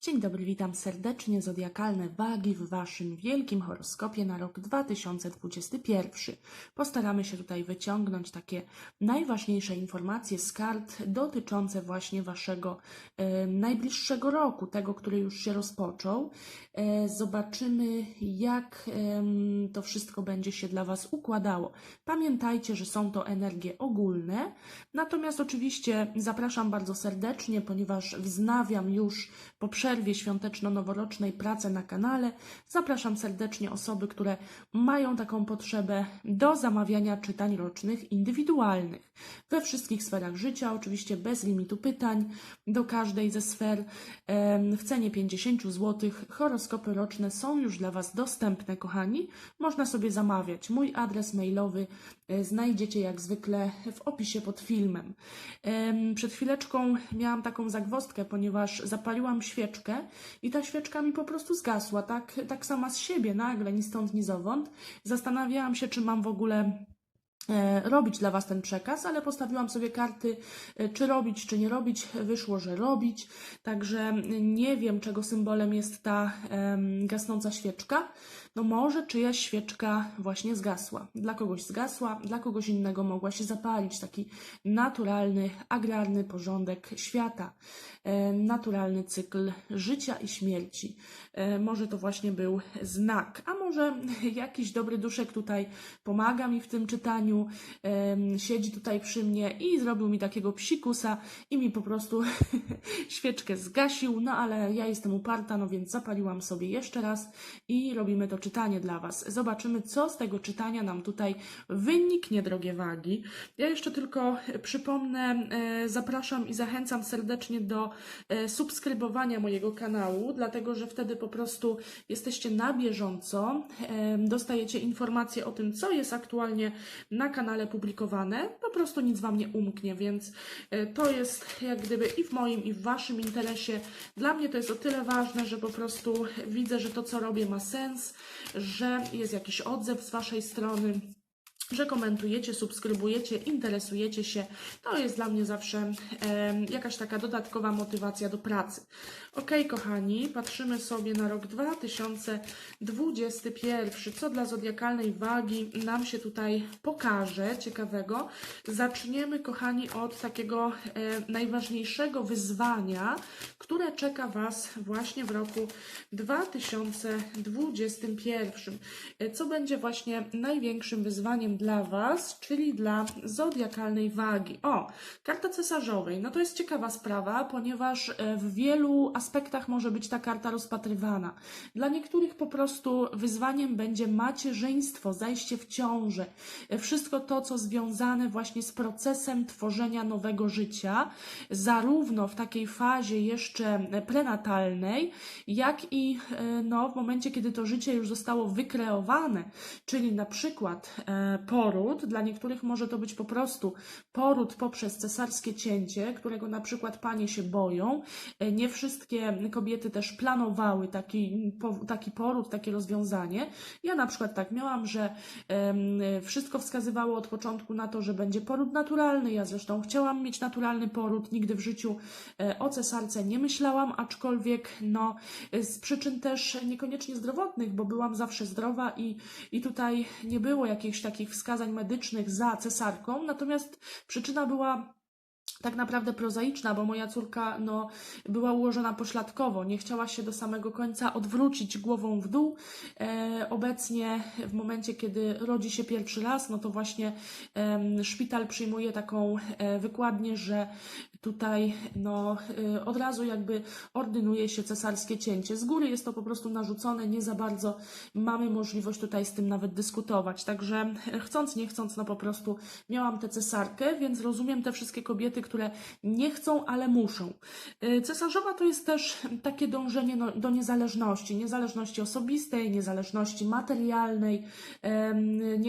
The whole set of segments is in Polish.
Dzień dobry, witam serdecznie. Zodiakalne wagi w Waszym wielkim horoskopie na rok 2021. Postaramy się tutaj wyciągnąć takie najważniejsze informacje z kart dotyczące właśnie Waszego e, najbliższego roku, tego, który już się rozpoczął. E, zobaczymy, jak em, to wszystko będzie się dla Was układało. Pamiętajcie, że są to energie ogólne, natomiast oczywiście zapraszam bardzo serdecznie, ponieważ wznawiam już po przerwie świąteczno-noworocznej pracę na kanale. Zapraszam serdecznie osoby, które mają taką potrzebę do zamawiania czytań rocznych indywidualnych we wszystkich sferach życia, oczywiście bez limitu pytań do każdej ze sfer. W cenie 50 zł horoskopy roczne są już dla Was dostępne, kochani. Można sobie zamawiać. Mój adres mailowy znajdziecie jak zwykle w opisie pod filmem. Em, Przed chwileczką miałam taką zagwozdkę, ponieważ zapaliłam świeczkę i ta świeczka mi po prostu zgasła, tak, tak sama z siebie, nagle, ni stąd, ni zowąd. Zastanawiałam się, czy mam w ogóle e, robić dla Was ten przekaz, ale postawiłam sobie karty, e, czy robić, czy nie robić. Wyszło, że robić, także nie wiem, czego symbolem jest ta gasnąca świeczka. No może czyjaś świeczka właśnie zgasła. Dla kogoś zgasła, dla kogoś innego mogła się zapalić. Taki naturalny, agrarny porządek świata, e, naturalny cykl życia i śmierci. E, Może to właśnie był znak, a może jakiś dobry duszek tutaj pomaga mi w tym czytaniu, siedzi tutaj przy mnie i zrobił mi takiego psikusa i mi po prostu świeczkę zgasił, no ale ja jestem uparta, no więc zapaliłam sobie jeszcze raz i robimy to czytanie dla Was. Zobaczymy, co z tego czytania nam tutaj wyniknie, drogie wagi. Ja jeszcze tylko przypomnę, e, zapraszam i zachęcam serdecznie do e, subskrybowania mojego kanału, dlatego że wtedy po prostu jesteście na bieżąco, dostajecie informacje o tym, co jest aktualnie na kanale publikowane. Po prostu nic Wam nie umknie, więc e, to jest jak gdyby i w moim, i w Waszym interesie. Dla mnie to jest o tyle ważne, że po prostu widzę, że to, co robię, ma sens, że jest jakiś odzew z Waszej strony że komentujecie, subskrybujecie, interesujecie się. To jest dla mnie zawsze jakaś taka dodatkowa motywacja do pracy. Ok, kochani, patrzymy sobie na rok 2021. Co dla zodiakalnej wagi nam się tutaj pokaże ciekawego? Zaczniemy, kochani, od takiego e, najważniejszego wyzwania, które czeka Was właśnie w roku 2021. E, Co będzie właśnie największym wyzwaniem dla Was, czyli dla zodiakalnej wagi? O, karta cesarzowej. No to jest ciekawa sprawa, ponieważ e, w wielu aspektach może być ta karta rozpatrywana. Dla niektórych po prostu wyzwaniem będzie macierzyństwo, zajście w ciążę, wszystko to, co związane właśnie z procesem tworzenia nowego życia, zarówno w takiej fazie jeszcze prenatalnej, jak i e, no, w momencie, kiedy to życie już zostało wykreowane, czyli na przykład e, poród, dla niektórych może to być po prostu poród poprzez cesarskie cięcie, którego na przykład panie się boją. E, Nie wszystkie kobiety też planowały taki, taki poród, takie rozwiązanie. Ja na przykład tak miałam, że wszystko wskazywało od początku na to, że będzie poród naturalny. Ja zresztą chciałam mieć naturalny poród, nigdy w życiu e, o cesarce nie myślałam, aczkolwiek no, z przyczyn też niekoniecznie zdrowotnych, bo byłam zawsze zdrowa i, i tutaj nie było jakichś takich wskazań medycznych za cesarką, natomiast przyczyna była tak naprawdę prozaiczna, bo moja córka no, była ułożona pośladkowo, nie chciała się do samego końca odwrócić głową w dół. E, obecnie w momencie, kiedy rodzi się pierwszy raz, no to właśnie em, szpital przyjmuje taką e, wykładnię, że tutaj no, e, od razu jakby ordynuje się cesarskie cięcie. Z góry jest to po prostu narzucone, nie za bardzo mamy możliwość tutaj z tym nawet dyskutować. Także e, chcąc, nie chcąc, no po prostu miałam tę cesarkę, więc rozumiem te wszystkie kobiety, które nie chcą, ale muszą. Y, Cesarzowa to jest też takie dążenie no, do niezależności, niezależności osobistej, niezależności materialnej.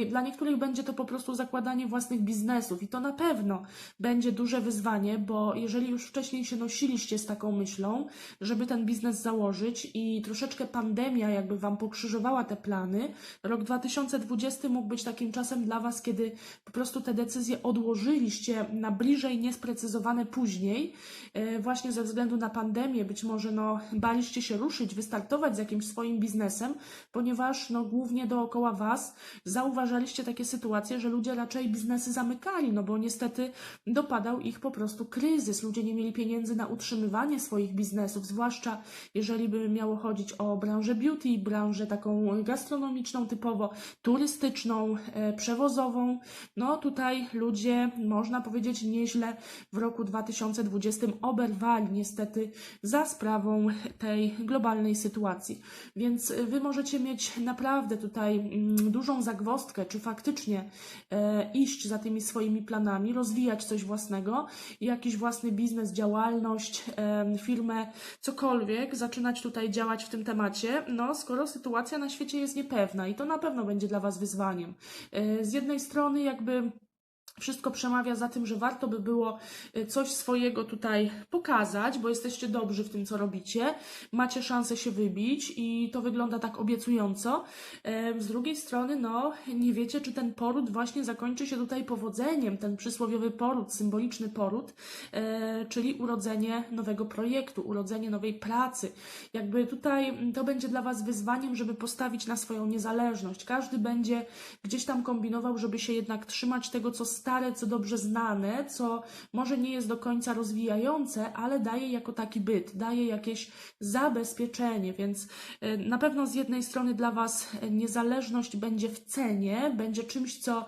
Dla niektórych będzie to po prostu zakładanie własnych biznesów i to na pewno będzie duże wyzwanie, bo jeżeli już wcześniej się nosiliście z taką myślą, żeby ten biznes założyć i troszeczkę pandemia jakby Wam pokrzyżowała te plany, rok 2020 mógł być takim czasem dla Was, kiedy po prostu te decyzje odłożyliście na bliżej niesprecyzowane później, e, właśnie ze względu na pandemię, być może no, baliście się ruszyć, wystartować z jakimś swoim biznesem, ponieważ no, głównie dookoła Was zauważaliście takie sytuacje, że ludzie raczej biznesy zamykali, no bo niestety dopadał ich po prostu kryzys. Ludzie nie mieli pieniędzy na utrzymywanie swoich biznesów, zwłaszcza jeżeli by miało chodzić o branżę beauty, branżę taką gastronomiczną typowo, turystyczną, e, przewozową. No tutaj ludzie, można powiedzieć, nieźle w roku 2020 oberwali niestety za sprawą tej globalnej sytuacji. Więc Wy możecie mieć naprawdę tutaj mm, dużą zagwozdkę, czy faktycznie e, iść za tymi swoimi planami, rozwijać coś własnego, jakiś własny biznes, działalność, firmę, cokolwiek, zaczynać tutaj działać w tym temacie, no skoro sytuacja na świecie jest niepewna i to na pewno będzie dla Was wyzwaniem. E, Z jednej strony jakby wszystko przemawia za tym, że warto by było y, coś swojego tutaj pokazać, bo jesteście dobrzy w tym, co robicie, macie szansę się wybić i to wygląda tak obiecująco. Z drugiej strony, no, nie wiecie, czy ten poród właśnie zakończy się tutaj powodzeniem, ten przysłowiowy poród, symboliczny poród, e, czyli urodzenie nowego projektu, urodzenie nowej pracy. Jakby tutaj to będzie dla Was wyzwaniem, żeby postawić na swoją niezależność. Każdy będzie gdzieś tam kombinował, żeby się jednak trzymać tego, co stare, co dobrze znane, co może nie jest do końca rozwijające, ale daje jako taki byt, daje jakieś zabezpieczenie, więc e, na pewno z jednej strony dla Was e, niezależność będzie w cenie, będzie czymś, co,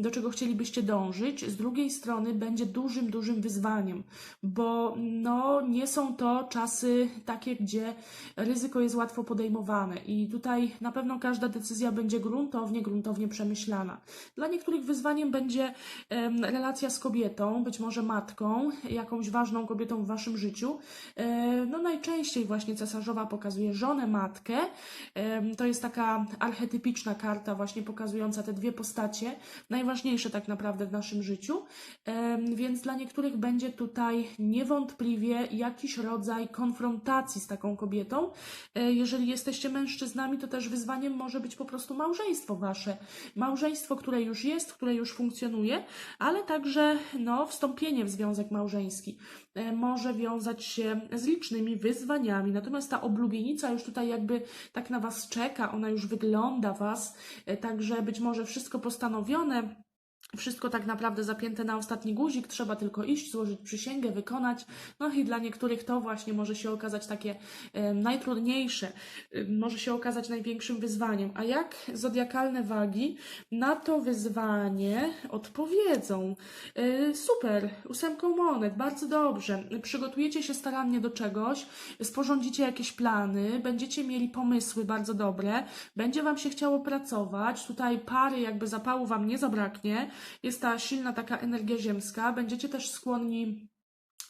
do czego chcielibyście dążyć, z drugiej strony będzie dużym, dużym wyzwaniem, bo no, nie są to czasy takie, gdzie ryzyko jest łatwo podejmowane. I tutaj na pewno każda decyzja będzie gruntownie, gruntownie przemyślana. Dla niektórych wyzwaniem będzie relacja z kobietą, być może matką, jakąś ważną kobietą w waszym życiu. No najczęściej właśnie cesarzowa pokazuje żonę, matkę. To jest taka archetypiczna karta właśnie pokazująca te dwie postacie, najważniejsze tak naprawdę w naszym życiu. Więc dla niektórych będzie tutaj niewątpliwie jakiś rodzaj konfrontacji z taką kobietą. E, Jeżeli jesteście mężczyznami, to też wyzwaniem może być po prostu małżeństwo wasze. Małżeństwo, które już jest, które już funkcjonuje, ale także no, wstąpienie w związek małżeński e, może wiązać się z licznymi wyzwaniami. Natomiast ta oblubienica już tutaj jakby tak na was czeka, ona już wygląda was, e, także być może wszystko postanowione. Wszystko tak naprawdę zapięte na ostatni guzik, trzeba tylko iść, złożyć przysięgę, wykonać. No i dla niektórych to właśnie może się okazać takie najtrudniejsze, może się okazać największym wyzwaniem. A jak zodiakalne wagi na to wyzwanie odpowiedzą? E, super, ósemką monet, bardzo dobrze. Przygotujecie się starannie do czegoś, sporządzicie jakieś plany, będziecie mieli pomysły bardzo dobre, będzie Wam się chciało pracować, tutaj pary jakby zapału Wam nie zabraknie, jest ta silna taka energia ziemska, będziecie też skłonni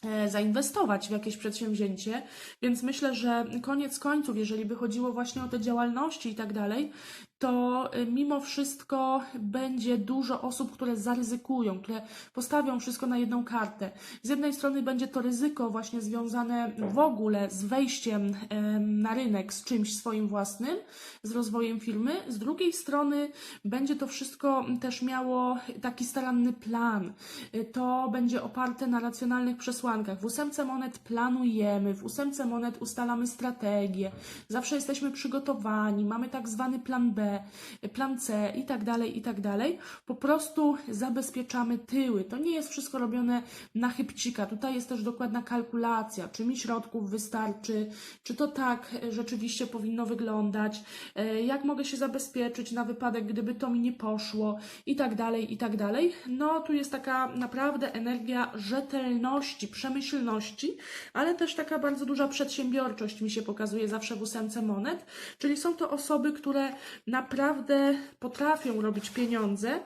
e, zainwestować w jakieś przedsięwzięcie, więc myślę, że koniec końców, jeżeli by chodziło właśnie o te działalności i tak dalej, to y, mimo wszystko będzie dużo osób, które zaryzykują, które postawią wszystko na jedną kartę. Z jednej strony będzie to ryzyko właśnie związane w ogóle z wejściem em, na rynek z czymś swoim własnym, z rozwojem firmy, z drugiej strony będzie to wszystko też miało taki staranny plan. Y, To będzie oparte na racjonalnych przesłankach. W ósemce monet planujemy, w ósemce monet ustalamy strategię, zawsze jesteśmy przygotowani, mamy tak zwany plan B, plan C i tak dalej, i tak dalej. Po prostu zabezpieczamy tyły. To nie jest wszystko robione na chybcika. Tutaj jest też dokładna kalkulacja, czy mi środków wystarczy, czy to tak rzeczywiście powinno wyglądać, e, jak mogę się zabezpieczyć na wypadek, gdyby to mi nie poszło i tak dalej, i tak dalej. No, tu jest taka naprawdę energia rzetelności, przemyślności, ale też taka bardzo duża przedsiębiorczość mi się pokazuje zawsze w ósemce monet, czyli są to osoby, które na naprawdę potrafią robić pieniądze.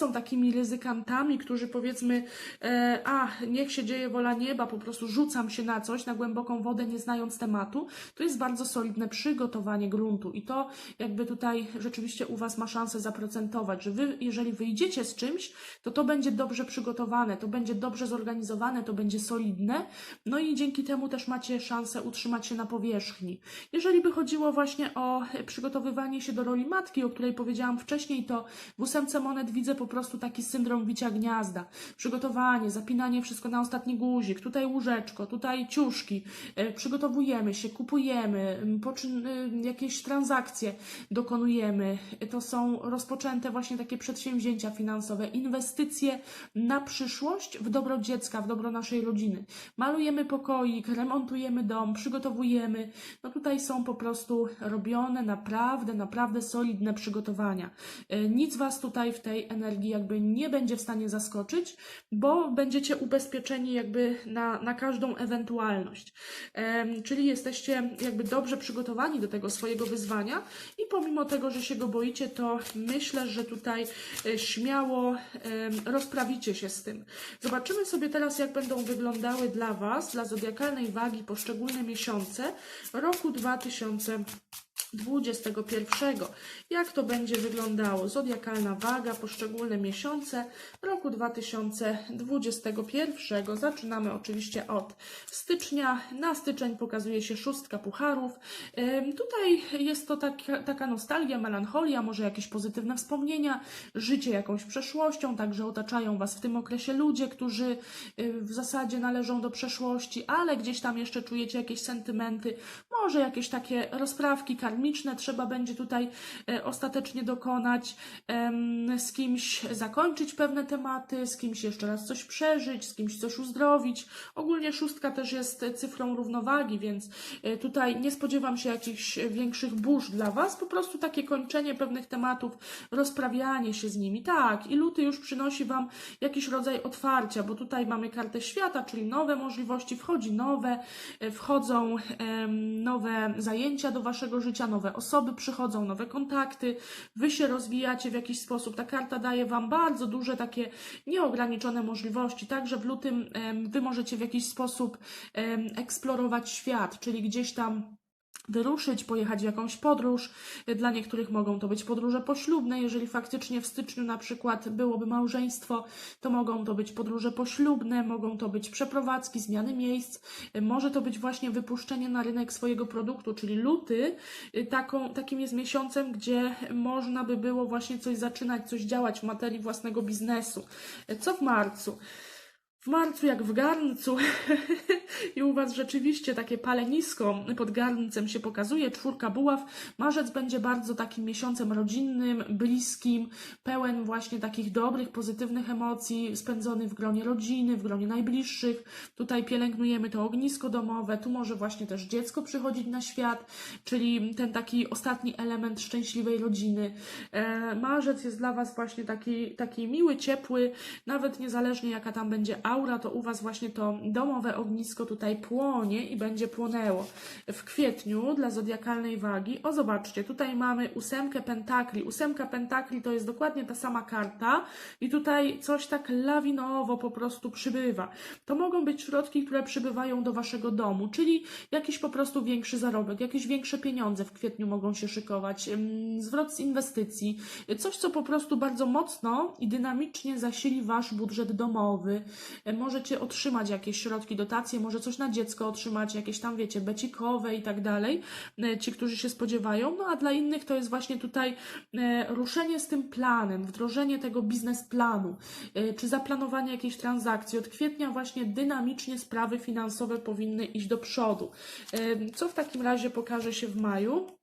Są takimi ryzykantami, którzy powiedzmy, e, a niech się dzieje wola nieba, po prostu rzucam się na coś, na głęboką wodę, nie znając tematu. To jest bardzo solidne przygotowanie gruntu i to jakby tutaj rzeczywiście u Was ma szansę zaprocentować, że Wy, jeżeli wyjdziecie z czymś, to to będzie dobrze przygotowane, to będzie dobrze zorganizowane, to będzie solidne, no i dzięki temu też macie szansę utrzymać się na powierzchni. Jeżeli by chodziło właśnie o przygotowywanie się do roli matki, o której powiedziałam wcześniej, to w ósemce monet widzę po prostu taki syndrom bicia gniazda. Przygotowanie, zapinanie wszystko na ostatni guzik, tutaj łóżeczko, tutaj ciuszki, e, przygotowujemy się, kupujemy, y, jakieś transakcje dokonujemy. To są rozpoczęte właśnie takie przedsięwzięcia finansowe, inwestycje na przyszłość w dobro dziecka, w dobro naszej rodziny. Malujemy pokoik, remontujemy dom, przygotowujemy. No tutaj są po prostu robione naprawdę, naprawdę solidne przygotowania. E, Nic Was tutaj w tej energii jakby nie będzie w stanie zaskoczyć, bo będziecie ubezpieczeni jakby na, na każdą ewentualność. Czyli jesteście jakby dobrze przygotowani do tego swojego wyzwania i pomimo tego, że się go boicie, to myślę, że tutaj e, śmiało rozprawicie się z tym. Zobaczymy sobie teraz, jak będą wyglądały dla Was, dla zodiakalnej wagi poszczególne miesiące roku 2021. Jak to będzie wyglądało? Zodiakalna waga, poszczególne miesiące roku 2021. Zaczynamy oczywiście od stycznia. Na styczeń pokazuje się szóstka pucharów. Tutaj jest to taka, taka nostalgia, melancholia, może jakieś pozytywne wspomnienia, życie jakąś przeszłością, także otaczają Was w tym okresie ludzie, którzy w zasadzie należą do przeszłości, ale gdzieś tam jeszcze czujecie jakieś sentymenty, może jakieś takie rozprawki karmiczne trzeba będzie tutaj e, ostatecznie dokonać, z kimś zakończyć pewne tematy, z kimś jeszcze raz coś przeżyć, z kimś coś uzdrowić. Ogólnie szóstka też jest cyfrą równowagi, więc e, tutaj nie spodziewam się jakichś większych burz dla Was, po prostu takie kończenie pewnych tematów, rozprawianie się z nimi. Tak, i luty już przynosi Wam jakiś rodzaj otwarcia, bo tutaj mamy kartę świata, czyli nowe możliwości, wchodzi nowe, e, wchodzą nowe zajęcia do Waszego życia, nowe osoby przychodzą, nowe kontakty, Wy się rozwijacie w jakiś sposób. Ta karta daje Wam bardzo duże takie nieograniczone możliwości, także w lutym Wy możecie w jakiś sposób eksplorować świat, czyli gdzieś tam wyruszyć, pojechać w jakąś podróż. Dla niektórych mogą to być podróże poślubne. Jeżeli faktycznie w styczniu na przykład byłoby małżeństwo, to mogą to być podróże poślubne, mogą to być przeprowadzki, zmiany miejsc. Może to być właśnie wypuszczenie na rynek swojego produktu, czyli luty taką, takim jest miesiącem, gdzie można by było właśnie coś zaczynać, coś działać w materii własnego biznesu. Co w marcu? W marcu, jak w garncu, i u Was rzeczywiście takie palenisko pod garncem się pokazuje, czwórka buław. Marzec będzie bardzo takim miesiącem rodzinnym, bliskim, pełen właśnie takich dobrych, pozytywnych emocji, spędzony w gronie rodziny, w gronie najbliższych. Tutaj pielęgnujemy to ognisko domowe, tu może właśnie też dziecko przychodzić na świat, czyli ten taki ostatni element szczęśliwej rodziny. E, marzec jest dla Was właśnie taki, taki miły, ciepły, nawet niezależnie jaka tam będzie aura, to u Was właśnie to domowe ognisko tutaj płonie i będzie płonęło. W kwietniu dla zodiakalnej wagi, o zobaczcie, tutaj mamy ósemkę pentakli. Ósemka pentakli to jest dokładnie ta sama karta i tutaj coś tak lawinowo po prostu przybywa. To mogą być środki, które przybywają do Waszego domu, czyli jakiś po prostu większy zarobek, jakieś większe pieniądze w kwietniu mogą się szykować, zwrot z inwestycji, coś, co po prostu bardzo mocno i dynamicznie zasili Wasz budżet domowy. E, Możecie otrzymać jakieś środki, dotacje, może coś na dziecko otrzymać, jakieś tam, wiecie, becikowe i tak dalej, e, ci, którzy się spodziewają, no a dla innych to jest właśnie tutaj e, ruszenie z tym planem, wdrożenie tego biznesplanu, czy zaplanowanie jakiejś transakcji. Od kwietnia właśnie dynamicznie sprawy finansowe powinny iść do przodu. Co w takim razie pokaże się w maju?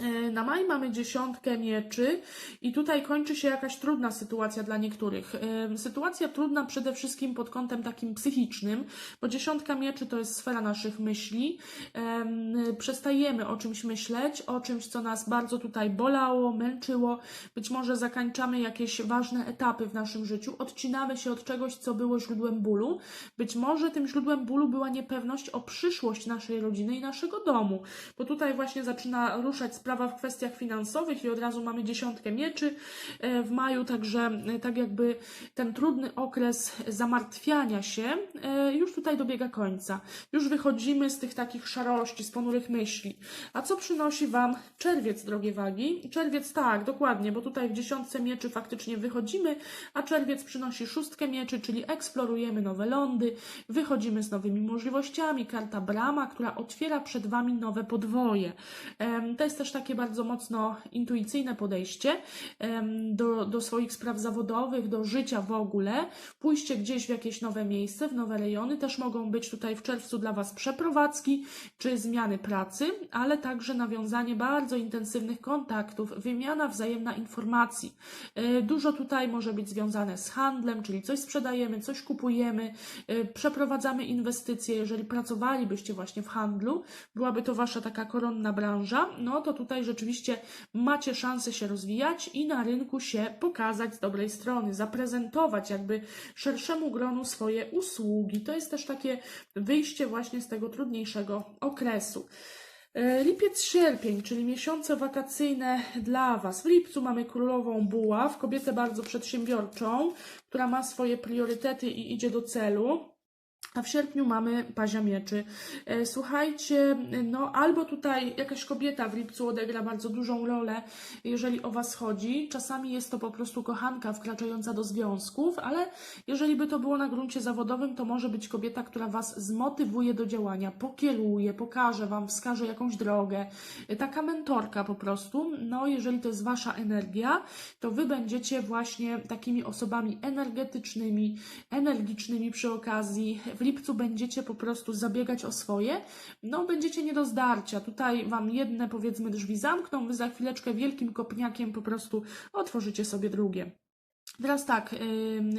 E, Na maj mamy dziesiątkę mieczy i tutaj kończy się jakaś trudna sytuacja dla niektórych. E, Sytuacja trudna przede wszystkim pod kątem takim psychicznym, bo dziesiątka mieczy to jest sfera naszych myśli. Em, Przestajemy o czymś myśleć, o czymś, co nas bardzo tutaj bolało, męczyło. Być może zakańczamy jakieś ważne etapy w naszym życiu, odcinamy się od czegoś, co było źródłem bólu. Być może tym źródłem bólu była niepewność o przyszłość naszej rodziny i naszego domu, bo tutaj właśnie zaczyna ruszać sprawa w kwestiach finansowych i od razu mamy dziesiątkę mieczy e, w maju, także e, tak jakby ten trudny okres zamartwiania się e, już tutaj dobiega końca. Już wychodzimy z tych takich szarości, z ponurych myśli. A co przynosi Wam czerwiec, drogie wagi? Czerwiec tak, dokładnie, bo tutaj w dziesiątce mieczy faktycznie wychodzimy, a czerwiec przynosi szóstkę mieczy, czyli eksplorujemy nowe lądy, wychodzimy z nowymi możliwościami. Karta brama, która otwiera przed Wami nowe podwoje. To jest też takie bardzo mocno intuicyjne podejście do, do swoich spraw zawodowych, do życia w ogóle. Pójście gdzieś w jakieś nowe miejsce, w nowe rejony. Też mogą być tutaj w czerwcu dla Was przeprowadzki czy zmiany pracy, ale także nawiązanie bardzo intensywnych kontaktów, wymiana wzajemna informacji. E, Dużo tutaj może być związane z handlem, czyli coś sprzedajemy, coś kupujemy, e, przeprowadzamy inwestycje. Jeżeli pracowalibyście właśnie w handlu, byłaby to Wasza taka koronna branża, no to tutaj rzeczywiście macie szansę się rozwijać i na rynku się pokazać z dobrej strony, zaprezentować jakby szerszemu gronu swoje usługi. To jest też takie wyjście właśnie z tego trudniejszego okresu. E, Lipiec, sierpień, czyli miesiące wakacyjne dla Was. W lipcu mamy królową buław, kobietę bardzo przedsiębiorczą, która ma swoje priorytety i idzie do celu. A w sierpniu mamy pazia mieczy. E, Słuchajcie, no albo tutaj jakaś kobieta w lipcu odegra bardzo dużą rolę, jeżeli o Was chodzi. Czasami jest to po prostu kochanka wkraczająca do związków, ale jeżeli by to było na gruncie zawodowym, to może być kobieta, która Was zmotywuje do działania, pokieruje, pokaże Wam, wskaże jakąś drogę. E, Taka mentorka po prostu. No, jeżeli to jest Wasza energia, to Wy będziecie właśnie takimi osobami energetycznymi, energicznymi przy okazji. W lipcu będziecie po prostu zabiegać o swoje, no będziecie nie do zdarcia. Tutaj Wam jedne powiedzmy drzwi zamkną, Wy za chwileczkę wielkim kopniakiem po prostu otworzycie sobie drugie. Teraz tak,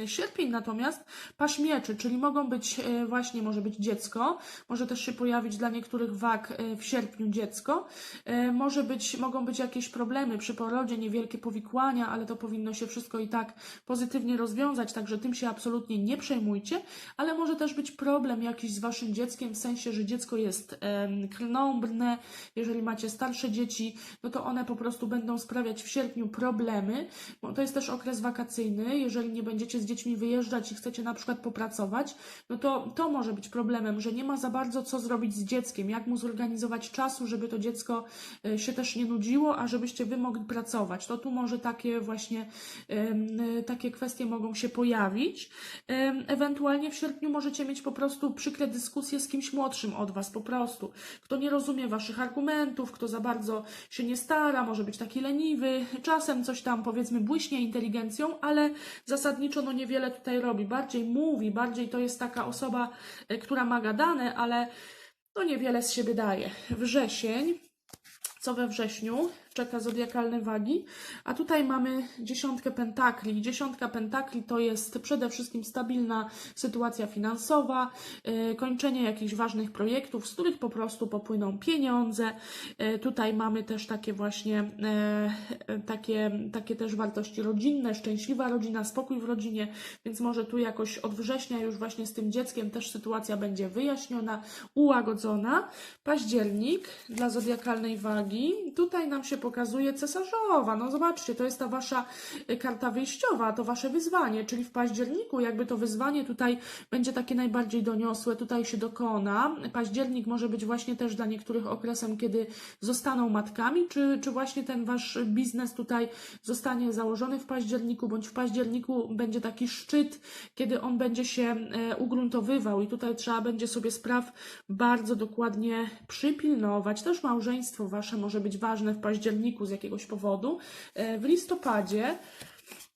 sierpień natomiast paść mieczy, czyli mogą być y, właśnie, może być dziecko, może też się pojawić dla niektórych wag y, w sierpniu dziecko, y, może być, mogą być jakieś problemy przy porodzie, niewielkie powikłania, ale to powinno się wszystko i tak pozytywnie rozwiązać, także tym się absolutnie nie przejmujcie, ale może też być problem jakiś z waszym dzieckiem, w sensie, że dziecko jest krnąbrne, jeżeli macie starsze dzieci, no to one po prostu będą sprawiać w sierpniu problemy, to jest też okres wakacyjny, jeżeli nie będziecie z dziećmi wyjeżdżać i chcecie na przykład popracować, no to to może być problemem, że nie ma za bardzo co zrobić z dzieckiem, jak mu zorganizować czasu, żeby to dziecko e, się też nie nudziło, a żebyście wy mogli pracować. To tu może takie właśnie e, takie kwestie mogą się pojawić. Ewentualnie w sierpniu możecie mieć po prostu przykre dyskusje z kimś młodszym od was, po prostu. Kto nie rozumie waszych argumentów, kto za bardzo się nie stara, może być taki leniwy, czasem coś tam powiedzmy błyśnie inteligencją, ale zasadniczo no niewiele tutaj robi. Bardziej mówi, bardziej to jest taka osoba, e, która ma gadane, ale no niewiele z siebie daje. Wrzesień. Co we wrześniu czeka zodiakalne wagi? A tutaj mamy dziesiątkę pentakli. Dziesiątka pentakli to jest przede wszystkim stabilna sytuacja finansowa, e, kończenie jakichś ważnych projektów, z których po prostu popłyną pieniądze. E, Tutaj mamy też takie właśnie e, takie, takie też wartości rodzinne, szczęśliwa rodzina, spokój w rodzinie, więc może tu jakoś od września już właśnie z tym dzieckiem też sytuacja będzie wyjaśniona, ułagodzona. Październik dla zodiakalnej wagi. Tutaj nam się pokazuje cesarzowa. No zobaczcie, to jest ta wasza y, karta wyjściowa, to wasze wyzwanie, czyli w październiku jakby to wyzwanie tutaj będzie takie najbardziej doniosłe, tutaj się dokona. Październik może być właśnie też dla niektórych okresem, kiedy zostaną matkami, czy, czy właśnie ten wasz biznes tutaj zostanie założony w październiku, bądź w październiku będzie taki szczyt, kiedy on będzie się e, ugruntowywał i tutaj trzeba będzie sobie spraw bardzo dokładnie przypilnować. Też małżeństwo wasze może być ważne w październiku z jakiegoś powodu. E, W listopadzie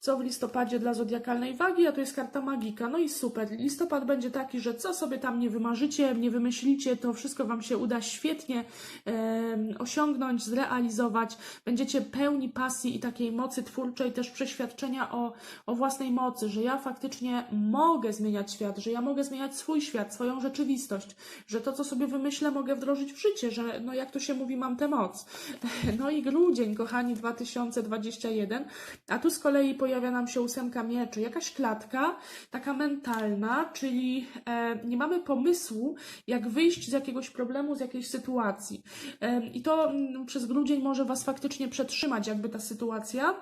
co w listopadzie dla zodiakalnej wagi, a to jest karta magika. No i super. Listopad będzie taki, że co sobie tam nie wymarzycie, nie wymyślicie, to wszystko Wam się uda świetnie em, osiągnąć, zrealizować. Będziecie pełni pasji i takiej mocy twórczej, też przeświadczenia o, o własnej mocy, że ja faktycznie mogę zmieniać świat, że ja mogę zmieniać swój świat, swoją rzeczywistość, że to, co sobie wymyślę, mogę wdrożyć w życie, że no jak to się mówi, mam tę moc. No i grudzień, kochani, 2021, a tu z kolei pojawi pojawia nam się ósemka mieczy, jakaś klatka, taka mentalna, czyli e, nie mamy pomysłu, jak wyjść z jakiegoś problemu, z jakiejś sytuacji. E, I to mm, przez grudzień może Was faktycznie przetrzymać, jakby ta sytuacja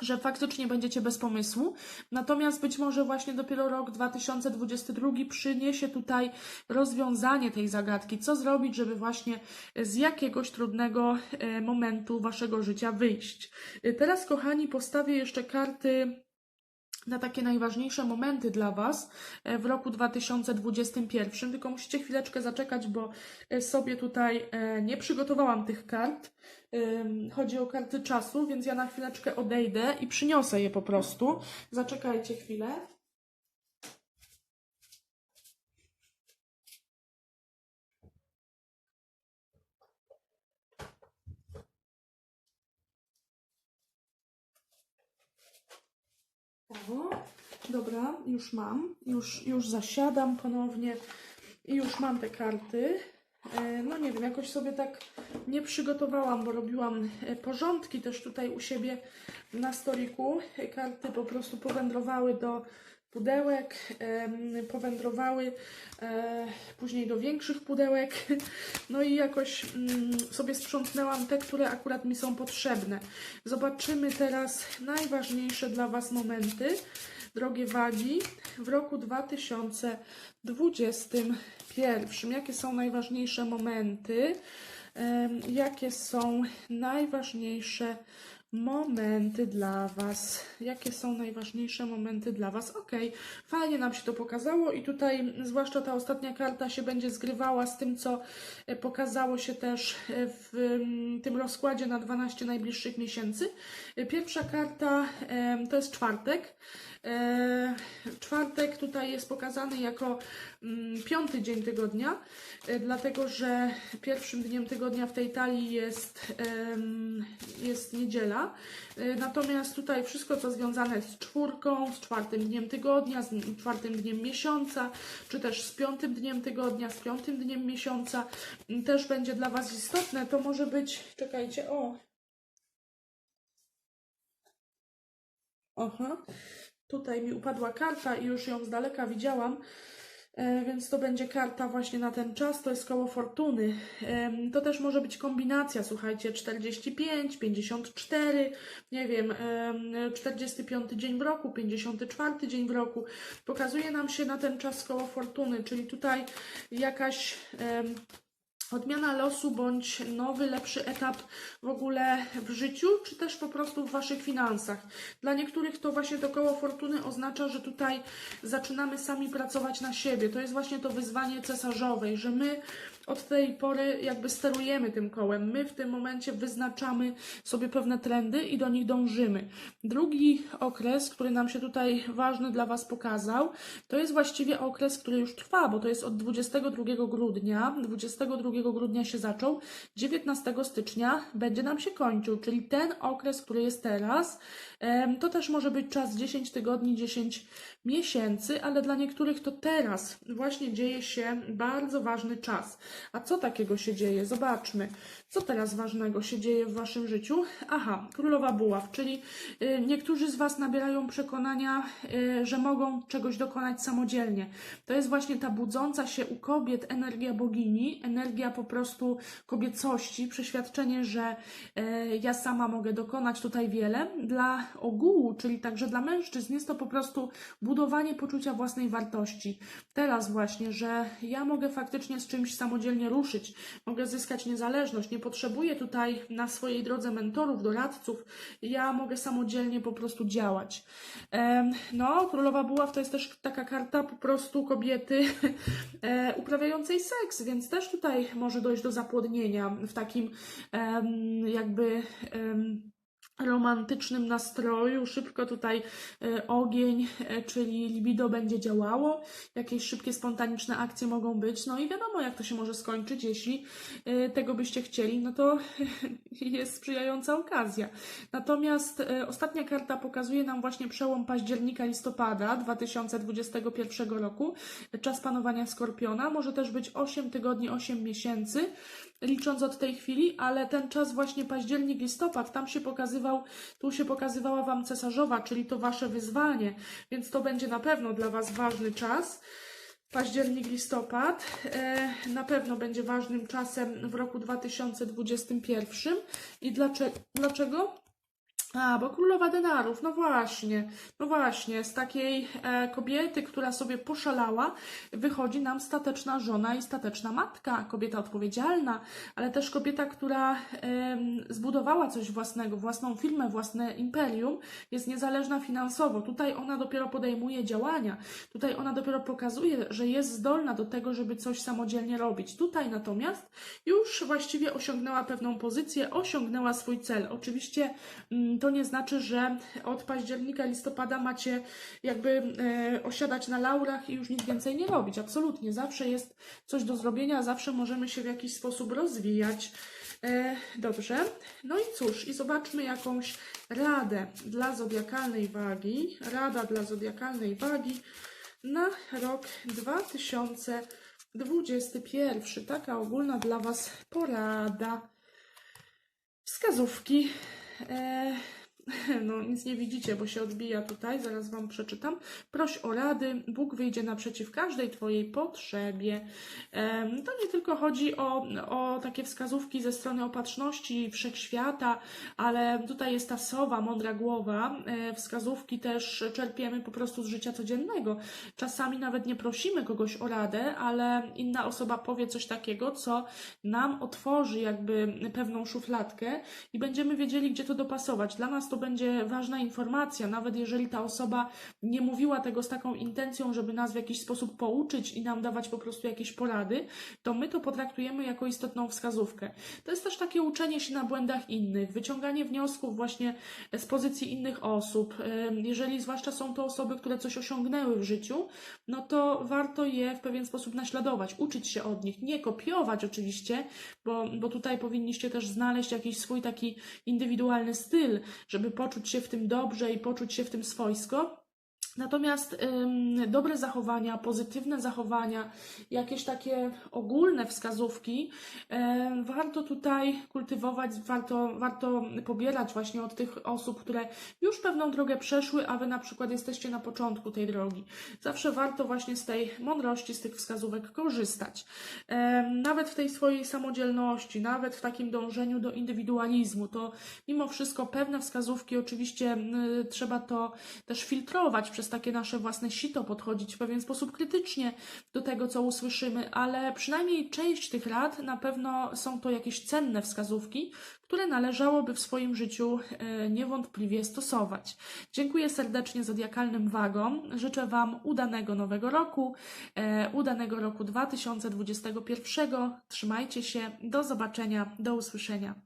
że faktycznie będziecie bez pomysłu. Natomiast być może właśnie dopiero rok 2022 przyniesie tutaj rozwiązanie tej zagadki. Co zrobić, żeby właśnie z jakiegoś trudnego e, momentu waszego życia wyjść. E, Teraz, kochani, postawię jeszcze karty na takie najważniejsze momenty dla Was e, w roku 2021. Tylko musicie chwileczkę zaczekać, bo e, sobie tutaj e, nie przygotowałam tych kart. Chodzi o karty czasu, więc ja na chwileczkę odejdę i przyniosę je po prostu. Zaczekajcie chwilę. Dobra, już mam. Już, już zasiadam ponownie i już mam te karty. E, No nie wiem, jakoś sobie tak nie przygotowałam, bo robiłam e, porządki też tutaj u siebie na stoliku. E, Karty po prostu powędrowały do pudełek, powędrowały e, później do większych pudełek. No i jakoś mm, sobie sprzątnęłam te, które akurat mi są potrzebne. Zobaczymy teraz najważniejsze dla Was momenty, drogie wagi, w roku 2021. Jakie są najważniejsze momenty? Jakie są najważniejsze momenty dla Was? Jakie są najważniejsze momenty dla Was? Ok, fajnie nam się to pokazało i tutaj zwłaszcza ta ostatnia karta się będzie zgrywała z tym, co e, pokazało się też e, w mm, tym rozkładzie na 12 najbliższych miesięcy. E, Pierwsza karta to jest czwartek. E, Czwartek tutaj jest pokazany jako mm, piąty dzień tygodnia, e, dlatego że pierwszym dniem tygodnia w tej talii jest, jest niedziela. E, Natomiast tutaj wszystko, co związane z czwórką, z czwartym dniem tygodnia, z czwartym dniem miesiąca, czy też z piątym dniem tygodnia, z piątym dniem miesiąca, też będzie dla Was istotne. To może być, czekajcie, o, Aha, tutaj mi upadła karta i już ją z daleka widziałam, e, więc to będzie karta właśnie na ten czas, to jest koło fortuny. To też może być kombinacja, słuchajcie, 45, 54, nie wiem, em, 45 dzień w roku, 54 dzień w roku. Pokazuje nam się na ten czas koło fortuny, czyli tutaj jakaś odmiana losu bądź nowy, lepszy etap w ogóle w życiu, czy też po prostu w Waszych finansach. Dla niektórych to właśnie to koło fortuny oznacza, że tutaj zaczynamy sami pracować na siebie. To jest właśnie to wyzwanie cesarzowej, że my od tej pory jakby sterujemy tym kołem. My w tym momencie wyznaczamy sobie pewne trendy i do nich dążymy. Drugi okres, który nam się tutaj ważny dla Was pokazał, to jest właściwie okres, który już trwa, bo to jest od 22 grudnia. 22 grudnia się zaczął, 19 stycznia będzie nam się kończył, czyli ten okres, który jest teraz, to też może być czas 10 tygodni, 10 miesięcy, ale dla niektórych to teraz właśnie dzieje się bardzo ważny czas. A co takiego się dzieje? Zobaczmy, co teraz ważnego się dzieje w Waszym życiu. Aha, Królowa Buław, czyli y, niektórzy z Was nabierają przekonania, y, że mogą czegoś dokonać samodzielnie. To jest właśnie ta budząca się u kobiet energia bogini, energia po prostu kobiecości, przeświadczenie, że y, ja sama mogę dokonać tutaj wiele. Dla ogółu, czyli także dla mężczyzn, jest to po prostu budowanie poczucia własnej wartości. Teraz właśnie, że ja mogę faktycznie z czymś samodzielnie ruszyć, mogę zyskać niezależność, nie potrzebuję tutaj na swojej drodze mentorów, doradców, ja mogę samodzielnie po prostu działać. Em, No, Królowa Buław to jest też taka karta po prostu kobiety e, uprawiającej seks, więc też tutaj może dojść do zapłodnienia w takim jakby romantycznym nastroju, szybko tutaj e, ogień, e, czyli libido będzie działało, jakieś szybkie, spontaniczne akcje mogą być, no i wiadomo, jak to się może skończyć, jeśli e, tego byście chcieli, no to jest sprzyjająca okazja. Natomiast ostatnia karta pokazuje nam właśnie przełom października-listopada 2021 roku, czas panowania Skorpiona, może też być 8 tygodni, 8 miesięcy, licząc od tej chwili, ale ten czas właśnie październik, listopad, tam się pokazywał pokazywał, tu się pokazywała Wam cesarzowa, czyli to Wasze wyzwanie, więc to będzie na pewno dla Was ważny czas. Październik, listopad e, na pewno będzie ważnym czasem w roku 2021. I dlaczego? A, bo królowa denarów, no właśnie, no właśnie, z takiej e, kobiety, która sobie poszalała, wychodzi nam stateczna żona i stateczna matka, kobieta odpowiedzialna, ale też kobieta, która em, zbudowała coś własnego, własną firmę, własne imperium, jest niezależna finansowo. Tutaj ona dopiero podejmuje działania, tutaj ona dopiero pokazuje, że jest zdolna do tego, żeby coś samodzielnie robić. Tutaj natomiast już właściwie osiągnęła pewną pozycję, osiągnęła swój cel. Oczywiście mm, to nie znaczy, że od października, listopada macie jakby e, osiadać na laurach i już nic więcej nie robić. Absolutnie. Zawsze jest coś do zrobienia, zawsze możemy się w jakiś sposób rozwijać. E, dobrze. No i cóż, i zobaczmy jakąś radę dla zodiakalnej wagi. Rada dla zodiakalnej wagi na rok 2021. Taka ogólna dla Was porada. Wskazówki. No, nic nie widzicie, bo się odbija tutaj, zaraz Wam przeczytam. Proś o rady, Bóg wyjdzie naprzeciw każdej Twojej potrzebie. To nie tylko chodzi o, o takie wskazówki ze strony opatrzności wszechświata, ale tutaj jest ta sowa, mądra głowa. E, Wskazówki też czerpiemy po prostu z życia codziennego. Czasami nawet nie prosimy kogoś o radę, ale inna osoba powie coś takiego, co nam otworzy jakby pewną szufladkę i będziemy wiedzieli, gdzie to dopasować. Dla nas to będzie ważna informacja, nawet jeżeli ta osoba nie mówiła tego z taką intencją, żeby nas w jakiś sposób pouczyć i nam dawać po prostu jakieś porady, to my to potraktujemy jako istotną wskazówkę. To jest też takie uczenie się na błędach innych, wyciąganie wniosków właśnie z pozycji innych osób. Jeżeli zwłaszcza są to osoby, które coś osiągnęły w życiu, no to warto je w pewien sposób naśladować, uczyć się od nich, nie kopiować oczywiście, bo, bo tutaj powinniście też znaleźć jakiś swój taki indywidualny styl, żeby poczuć się w tym dobrze i poczuć się w tym swojsko. Natomiast ym, dobre zachowania, pozytywne zachowania, jakieś takie ogólne wskazówki em, warto tutaj kultywować, warto, warto pobierać właśnie od tych osób, które już pewną drogę przeszły, a wy na przykład jesteście na początku tej drogi. Zawsze warto właśnie z tej mądrości, z tych wskazówek korzystać. Em, nawet w tej swojej samodzielności, nawet w takim dążeniu do indywidualizmu, to mimo wszystko pewne wskazówki oczywiście y, trzeba to też filtrować przez takie nasze własne sito, podchodzić w pewien sposób krytycznie do tego, co usłyszymy, ale przynajmniej część tych rad na pewno są to jakieś cenne wskazówki, które należałoby w swoim życiu e, niewątpliwie stosować. Dziękuję serdecznie zodiakalnym wagom. Życzę Wam udanego nowego roku, e, udanego roku 2021. Trzymajcie się. Do zobaczenia, do usłyszenia.